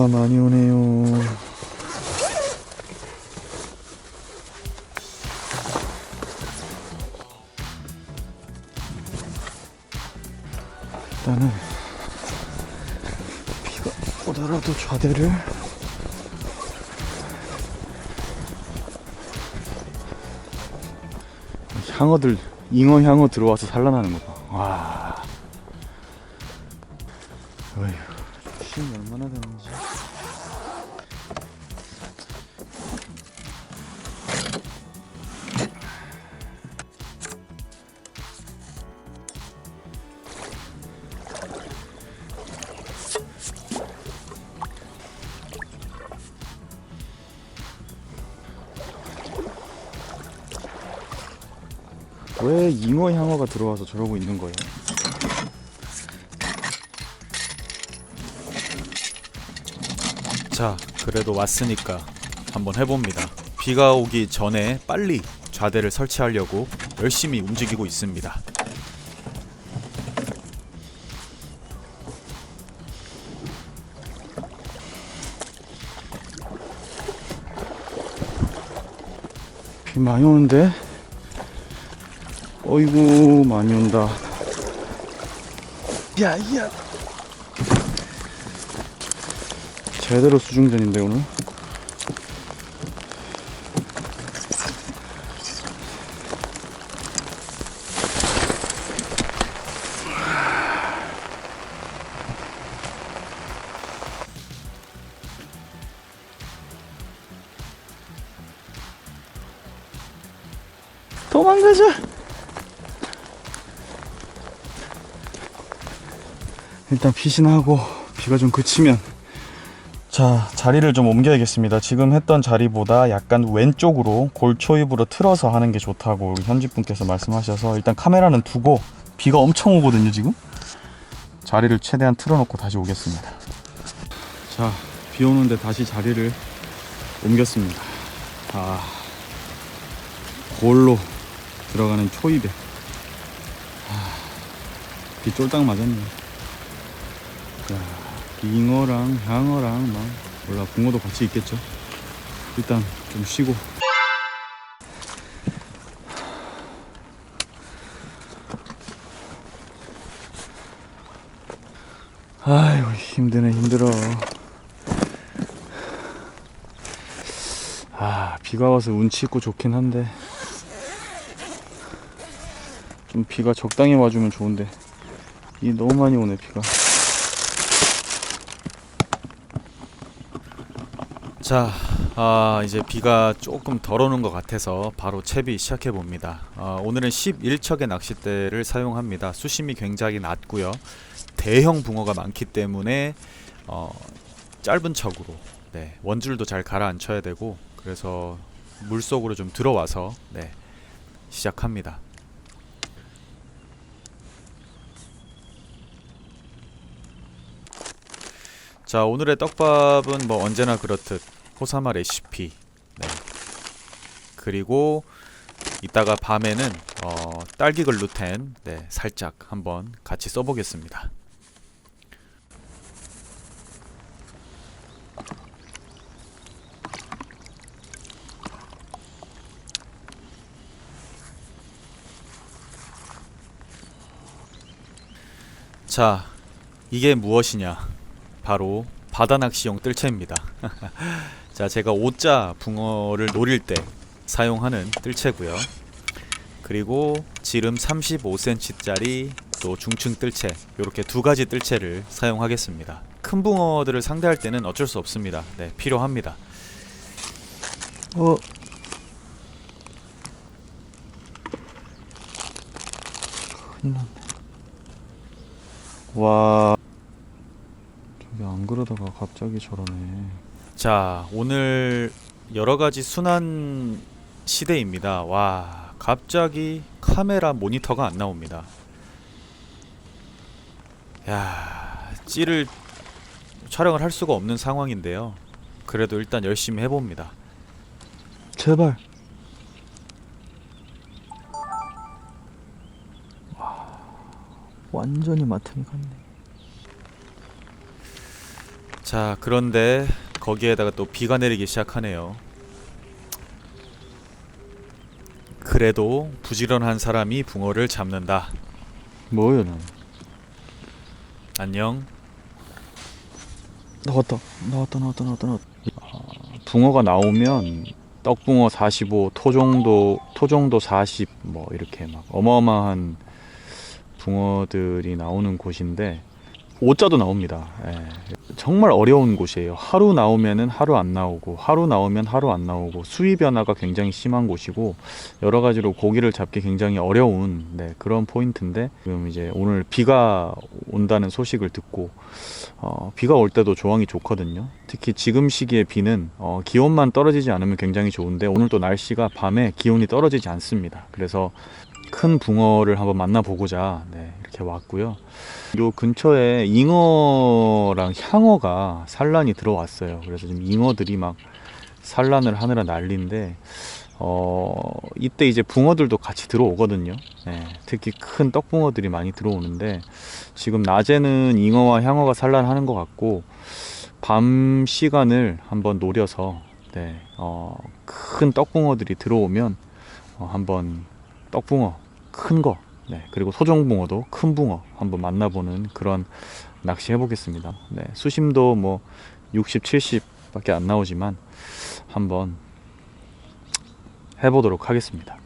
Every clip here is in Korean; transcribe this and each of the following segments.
비가 많이 오네요. 일단은 비가 오더라도 좌대를 향어들 잉어 향어 들어와서 산란하는 거 봐. 와. 향어가 들어와서 저러고 있는 거예요? 자, 그래도 왔으니까 한번 해봅니다. 비가 오기 전에 빨리 좌대를 설치하려고 열심히 움직이고 있습니다. 비 많이 오는데? 어이구 많이 온다. 야야. 제대로 수중전인데 오늘 일단 피신하고 비가 좀 그치면 자 자리를 좀 옮겨야겠습니다. 지금 했던 자리보다 약간 왼쪽으로 골초입으로 틀어서 하는 게 좋다고 우리 현지 분께서 말씀하셔서 일단 카메라는 두고 비가 엄청 오거든요 지금? 자리를 최대한 틀어놓고 다시 오겠습니다. 자 비 오는데 다시 자리를 옮겼습니다. 아 골로 들어가는 초입에. 아, 비 쫄딱 맞았네 자, 잉어랑 향어랑 막 몰라 붕어도 같이 있겠죠. 일단 좀 쉬고. 아이고 힘드네 힘들어. 아 비가 와서 운치 있고 좋긴 한데 좀 비가 적당히 와주면 좋은데 이 너무 많이 오네 비가. 자, 아, 이제 비가 조금 덜 오는 것 같아서 바로 채비 시작해 봅니다. 아, 오늘은 11척의 낚싯대를 사용합니다. 수심이 굉장히 낮고요. 대형 붕어가 많기 때문에 어, 짧은 척으로 네, 원줄도 잘 가라앉혀야 되고 그래서 물 속으로 좀 들어와서 네, 시작합니다. 자 오늘의 떡밥은 뭐 언제나 그렇듯 호사마 레시피 네. 그리고 이따가 밤에는 어, 딸기 글루텐 네, 살짝 한번 같이 써보겠습니다 자 이게 무엇이냐 바로 바다 낚시용 뜰채입니다. 자, 제가 5자 붕어를 노릴 때 사용하는 뜰채고요. 그리고 지름 35cm짜리 또 중층 뜰채 이렇게 두 가지 뜰채를 사용하겠습니다. 큰 붕어들을 상대할 때는 어쩔 수 없습니다. 네, 필요합니다. 어. 와. 저기 안 그러다가 갑자기 저러네. 자, 오늘 여러 가지 순환 시대입니다. 와, 갑자기 카메라 모니터가 안 나옵니다. 야, 찌를 촬영을 할 수가 없는 상황인데요. 그래도 일단 열심히 해봅니다. 제발. 와. 완전히 마탱이 같네. 자, 그런데 거기에다가 또 비가 내리기 시작하네요. 그래도 부지런한 사람이 붕어를 잡는다. 뭐요 넌? 안녕. 나왔다 나왔다 나왔다 나왔다 나왔다 아, 붕어가 나오면 떡붕어 45 토종도 토종도 40 뭐 이렇게 막 어마어마한 붕어들이 나오는 곳인데 오자도 나옵니다 예. 정말 어려운 곳이에요 하루 나오면은 하루 안 나오고 하루 나오면 하루 안 나오고 수위 변화가 굉장히 심한 곳이고 여러 가지로 고기를 잡기 굉장히 어려운 네, 그런 포인트인데 지금 이제 오늘 비가 온다는 소식을 듣고 어, 비가 올 때도 조항이 좋거든요. 특히 지금 시기에 비는 어, 기온만 떨어지지 않으면 굉장히 좋은데 오늘 또 날씨가 밤에 기온이 떨어지지 않습니다. 그래서 큰 붕어를 한번 만나보고자 네, 이렇게 왔고요. 요 근처에 잉어랑 향어가 산란이 들어왔어요. 그래서 지금 잉어들이 막 산란을 하느라 난리인데 어, 이때 이제 붕어들도 같이 들어오거든요. 네, 특히 큰 떡붕어들이 많이 들어오는데 지금 낮에는 잉어와 향어가 산란하는 것 같고 밤 시간을 한번 노려서 네, 어, 큰 떡붕어들이 들어오면 어, 한번 떡붕어 큰 거, 네, 그리고 소정붕어도 큰 붕어 한번 만나보는 그런 낚시 해보겠습니다. 네, 수심도 뭐 60, 70밖에 안 나오지만 한번 해보도록 하겠습니다.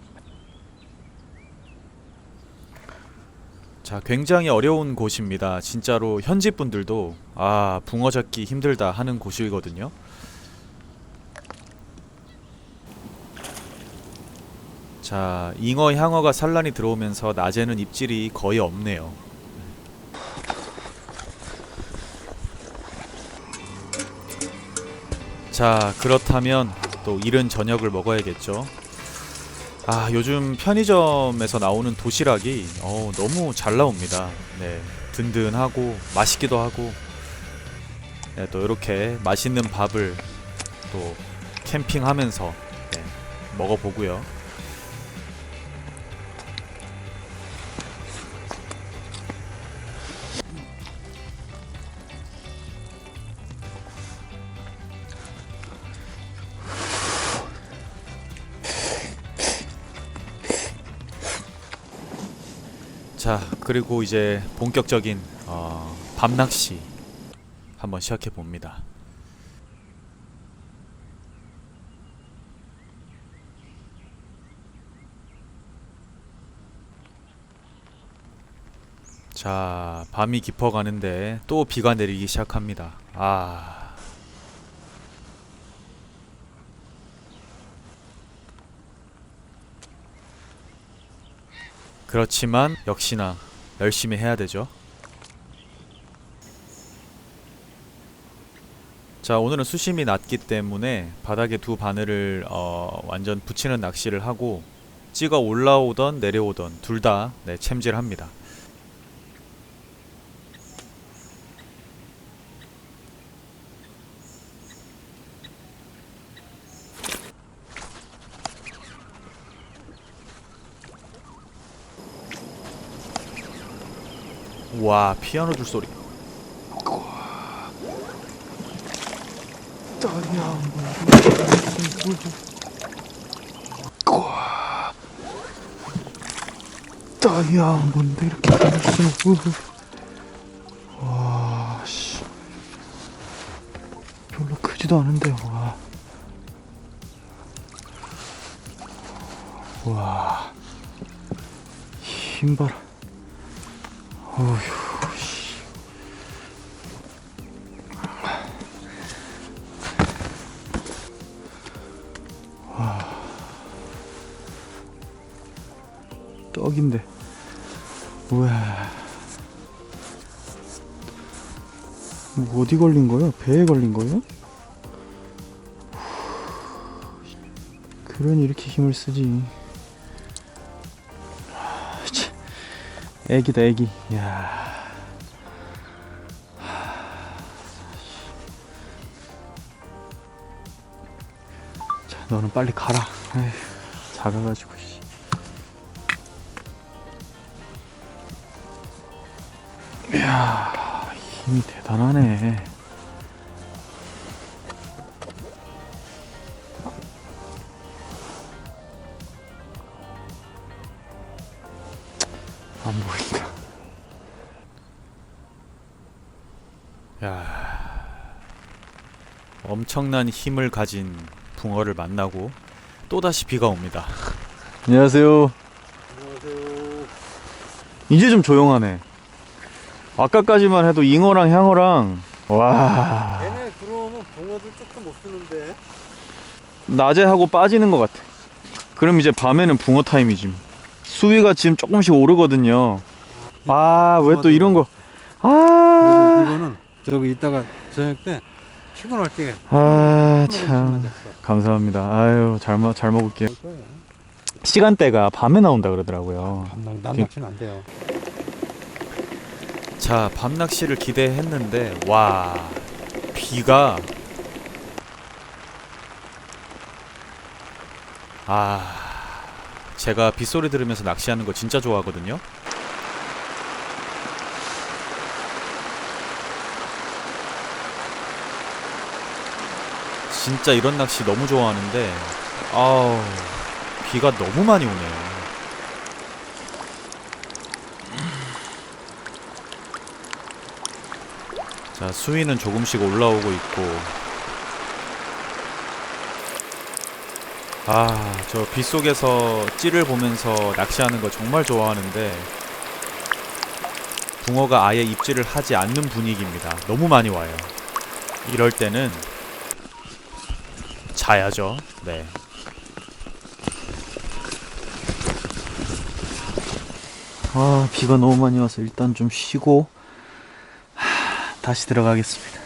자, 굉장히 어려운 곳입니다. 진짜로 현지 분들도 아, 붕어 잡기 힘들다 하는 곳이거든요. 자, 잉어 향어가 산란이 들어오면서 낮에는 입질이 거의 없네요. 자, 그렇다면 또 이른 저녁을 먹어야겠죠. 아, 요즘 편의점에서 나오는 도시락이 어, 너무 잘 나옵니다. 네. 든든하고 맛있기도 하고. 네, 또 이렇게 맛있는 밥을 또 캠핑하면서 네, 먹어보고요. 자, 그리고 이제 본격적인 어, 밤낚시 한번 시작해 봅니다. 자, 밤이 깊어가는데 또 비가 내리기 시작합니다. 아. 그렇지만 역시나 열심히 해야 되죠. 자, 오늘은 수심이 낮기 때문에 바닥에 두 바늘을 어, 완전 붙이는 낚시를 하고 찍어 올라오던 내려오던 둘다 네, 챔질합니다. 와, 피아노 줄 소리. 다이아몬드 이렇게 생겼어. 와, 씨. 별로 크지도 않은데, 와. 와. 힘 봐라. 어휴, 씨. 떡인데. 우와. 뭐 어디 걸린 거야? 배에 걸린 거야? 그러니 이렇게 힘을 쓰지. 애기다 애기. 야. 자, 너는 빨리 가라. 에휴, 작아가지고. 씨. 이야, 힘이 대단하네. 엄청난 힘을 가진 붕어를 만나고 또다시 비가 옵니다. 안녕하세요. 안녕하세요. 이제 좀 조용하네. 아까까지만 해도 잉어랑 향어랑 와 얘네 들어오면 붕어들 조금 못 쓰는데. 낮에 하고 빠지는 것 같아. 그럼 이제 밤에는 붕어 타임이지. 수위가 지금 조금씩 오르거든요. 아 왜 또 이런 거? 아, 이거는 저기 이따가 저녁 때 피곤할 때아 참. 참. 감사합니다. 아유 잘, 먹, 잘 먹을게요. 거예요. 시간대가 밤에 나온다 그러더라고요. 밤낚 남낚시는 안 돼요. 자, 밤 낚시를 기대했는데 와 비가 아 제가 빗소리 들으면서 낚시하는 거 진짜 좋아하거든요. 진짜 이런 낚시 너무 좋아하는데 아우 비가 너무 많이 오네요. 자, 수위는 조금씩 올라오고 있고. 아, 저 빗속에서 찌를 보면서 낚시하는 거 정말 좋아하는데, 붕어가 아예 입질을 하지 않는 분위기입니다. 너무 많이 와요. 이럴 때는 자야죠. 네. 아 비가 너무 많이 와서 일단 좀 쉬고 하, 다시 들어가겠습니다.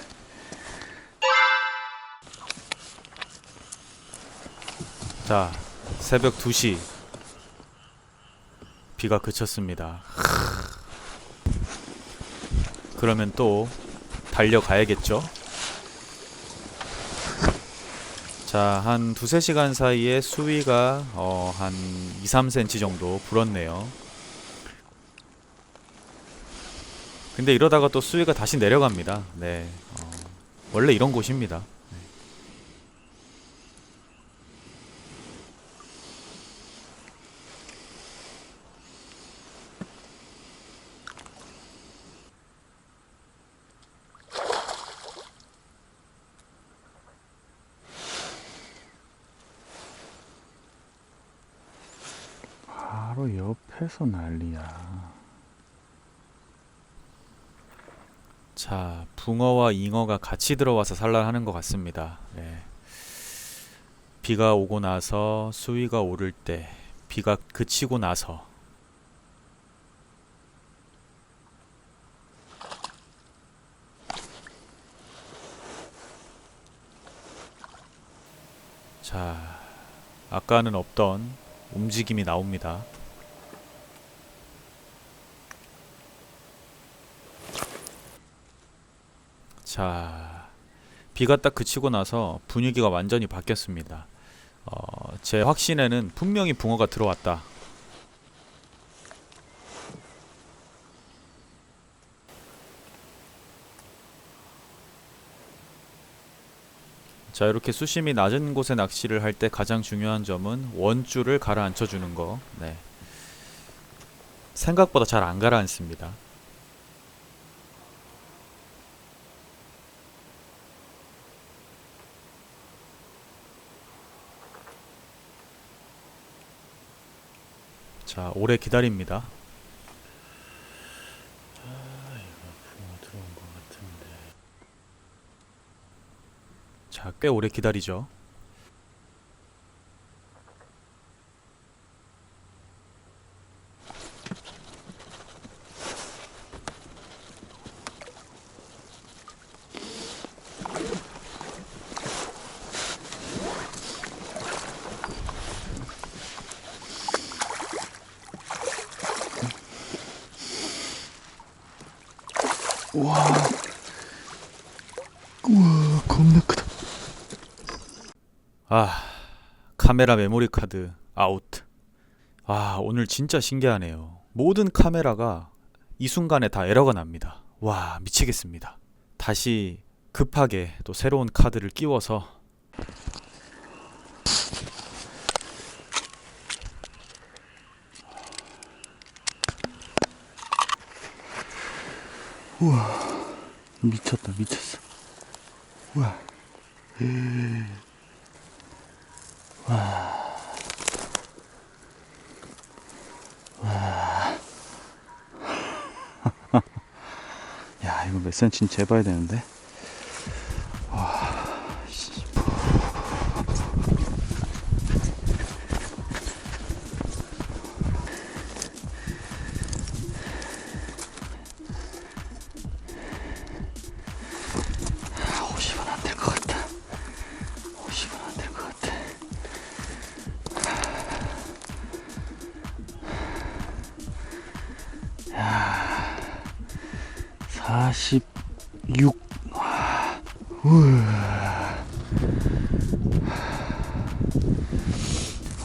자, 새벽 2시. 비가 그쳤습니다. 그러면 또 달려가야겠죠? 자, 한 두세 시간 사이에 수위가 어, 한 2, 3cm 정도 불었네요. 근데 이러다가 또 수위가 다시 내려갑니다. 네. 어, 원래 이런 곳입니다. 옆에서 난리야. 자, 붕어와 잉어가 같이 들어와서 산란하는 것 같습니다. 네. 비가 오고 나서 수위가 오를 때, 비가 그치고 나서 자, 아까는 없던 움직임이 나옵니다. 자, 비가 딱 그치고 나서 분위기가 완전히 바뀌었습니다. 어, 제 확신에는 분명히 붕어가 들어왔다. 자, 이렇게 수심이 낮은 곳에 낚시를 할 때 가장 중요한 점은 원줄을 가라앉혀 주는 거. 네. 생각보다 잘 안 가라앉습니다. 자, 오래 기다립니다. 자, 꽤 오래 기다리죠. 우와 겁나 크다. 아, 카메라 메모리 카드 아웃. 아, 오늘 진짜 신기하네요. 모든 카메라가 이 순간에 다 에러가 납니다. 와, 미치겠습니다. 다시 급하게 또 새로운 카드를 끼워서 미쳤다 미쳤어. 우와. 야 이거 몇 센치인지 재봐야 되는데. 와,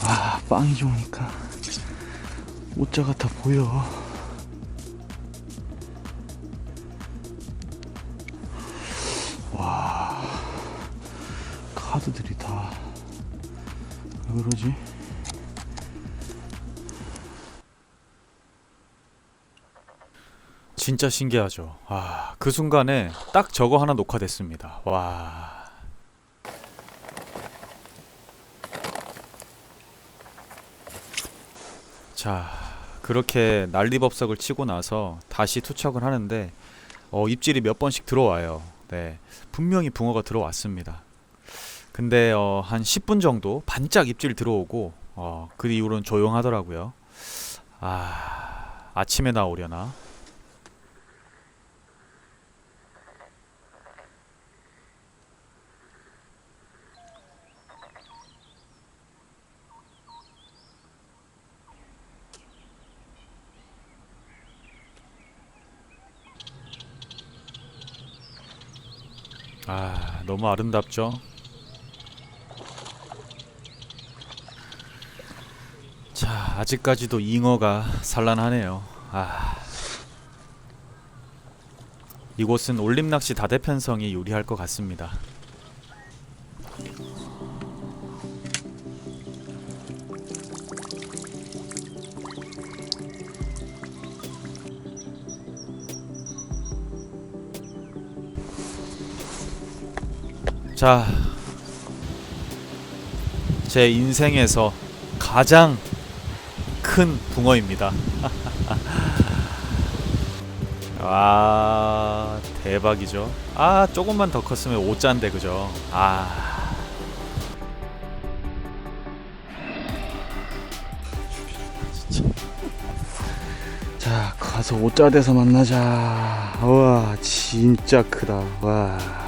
아, 빵이 좋으니까 오자 같아 보여. 와, 카드들이 다. 왜 그러지? 진짜 신기하죠. 아, 그 순간에 딱 저거 하나 녹화됐습니다. 와. 자, 그렇게 난리법석을 치고 나서 다시 투척을 하는데 어, 입질이 몇 번씩 들어와요. 네, 분명히 붕어가 들어왔습니다. 근데 어, 한 10분 정도 반짝 입질 들어오고 어, 그 이후로는 조용하더라고요. 아, 아침에 나오려나? 아, 너무 아름답죠? 자, 아직까지도 잉어가 산란하네요. 아. 이곳은 올림낚시 다대편성이 유리할 것 같습니다. 자, 제 인생에서 가장 큰 붕어입니다. 와, 대박이죠. 아, 조금만 더 컸으면 5자인데 그죠? 아. 자, 가서 오자 돼서 만나자. 와, 진짜 크다. 와.